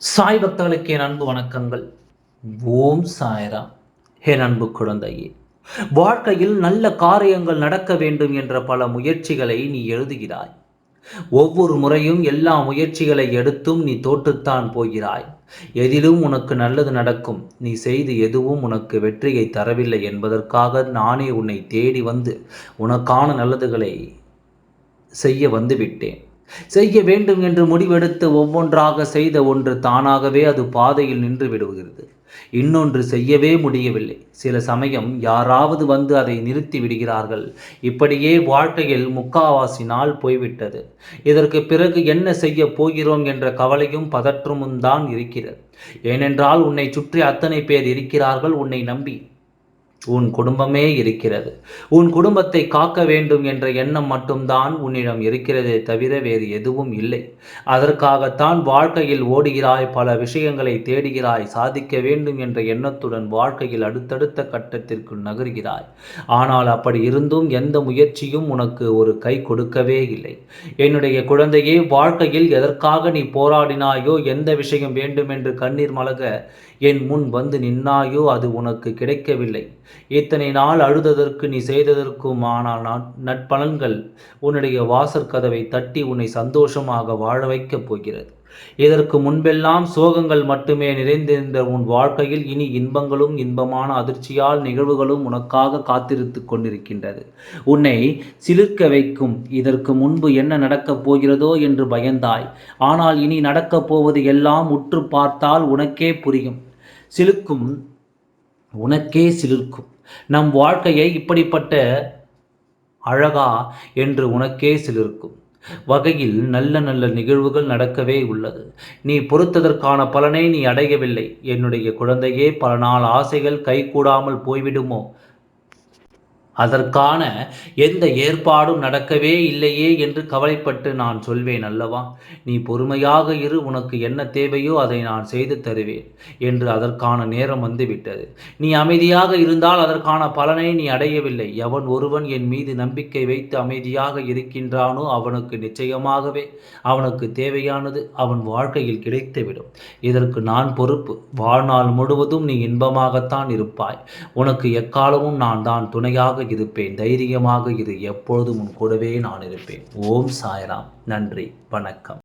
சாய் பக்தர்களுக்கு என் அன்பு வணக்கங்கள். ஓம் சாய்ராம். என் அன்பு குழந்தையே வாழ்க்கையில் நல்ல காரியங்கள் நடக்க வேண்டும் என்ற பல முயற்சிகளை நீ எழுதுகிறாய். ஒவ்வொரு முறையும் எல்லா முயற்சிகளை எடுத்தும் நீ தோற்றுத்தான் போகிறாய். எதிலும் உனக்கு நல்லது நடக்கும். நீ செய்து எதுவும் உனக்கு வெற்றியை தரவில்லை என்பதற்காக நானே உன்னை தேடி வந்து உனக்கான நல்லதுகளை செய்ய வந்துவிட்டேன் செய்ய வேண்டும் என்று முடிவெடுத்து ஒவ்வொன்றாக செய்த ஒன்று தானாகவே அது பாதையில் நின்று விடுகிறது. இன்னொன்று செய்யவே முடியவில்லை. சில சமயம் யாராவது வந்து அதை நிறுத்தி விடுகிறார்கள். இப்படியே வாழ்க்கையில் முக்காவாசி நாள் போய்விட்டது. இதற்கு பிறகு என்ன செய்ய போகிறோம் என்ற கவலையும் பதற்றமும் தான் இருக்கிறது. ஏனென்றால் உன்னை சுற்றி அத்தனை பேர் இருக்கிறார்கள் உன்னை நம்பி. உன் குடும்பமே இருக்கிறது. உன் குடும்பத்தை காக்க வேண்டும் என்ற எண்ணம் மட்டும்தான் உன்னிடம் இருக்கிறதே தவிர வேறு எதுவும் இல்லை. அதற்காகத்தான் வாழ்க்கையில் ஓடுகிறாய் பல விஷயங்களை தேடுகிறாய் சாதிக்க வேண்டும் என்ற எண்ணத்துடன் வாழ்க்கையில் அடுத்தடுத்த கட்டத்திற்கு நகர்கிறாய். ஆனால் அப்படி இருந்தும் எந்த முயற்சியும் உனக்கு ஒரு கை கொடுக்கவே இல்லை. என்னுடைய குழந்தையே வாழ்க்கையில் எதற்காக நீ போராடினாயோ எந்த விஷயம் வேண்டும் என்று கண்ணீர் மலக என் முன் வந்து நின்னாயோ அது உனக்கு கிடைக்கவில்லை. இத்தனை நாள் அழுததற்கு நீ செய்ததற்கும் ஆனால் நட்பலன்கள் உன்னுடைய வாசற்கதவை தட்டி உன்னை சந்தோஷமாக வாழ வைக்கப் போகிறது. இதற்கு முன்பெல்லாம் சோகங்கள் மட்டுமே நிறைந்திருந்த உன் வாழ்க்கையில் இனி இன்பங்களும் இன்பமான அதிர்ச்சியால் நிகழ்வுகளும் உனக்காக காத்திருத்து கொண்டிருக்கின்றது. உன்னை சிலிர்க்க வைக்கும் இதற்கு முன்பு என்ன நடக்கப் போகிறதோ என்று பயந்தாய். ஆனால் இனி நடக்கப் போவது எல்லாம் உற்று பார்த்தால் உனக்கே புரியும். சிலுக்கும் உனக்கே சிலிர்க்கும். நம் வாழ்க்கையை இப்படிப்பட்ட அழகா என்று உனக்கே சிலிர்க்கும். வகையில் நல்ல நல்ல நிகழ்வுகள் நடக்கவே உள்ளது. நீ பொறுத்ததற்கான பலனை நீ அடையவில்லை. என்னுடைய குழந்தையே பல நாள் ஆசைகள் கைகூடாமல் போய்விடுமோ? அதற்கான எந்த ஏற்பாடும் நடக்கவே இல்லையே என்று கவலைப்பட்டு நான் சொல்வேன் அல்லவா? நீ பொறுமையாக இரு உனக்கு என்ன தேவையோ அதை நான் செய்து தருவேன் என்று அதற்கான நேரம் வந்துவிட்டது. நீ அமைதியாக இருந்தால் அதற்கான பலனை நீ அடையவில்லை. எவன் ஒருவன் என் மீது நம்பிக்கை வைத்து அமைதியாக இருக்கின்றானோ அவனுக்கு நிச்சயமாகவே அவனுக்கு தேவையானது அவன் வாழ்க்கையில் கிடைத்துவிடும். இதற்கு நான் பொறுப்பு. வாழ்நாள் முழுவதும் நீ இன்பமாகத்தான் இருப்பாய். உனக்கு எக்காலமும் நான் தான் துணையாக இருப்பேன். தைரியமாக இரு எப்பொழுதும் உன் கூடவே நான் இருப்பேன். ஓம் சாய்ராம். நன்றி. வணக்கம்.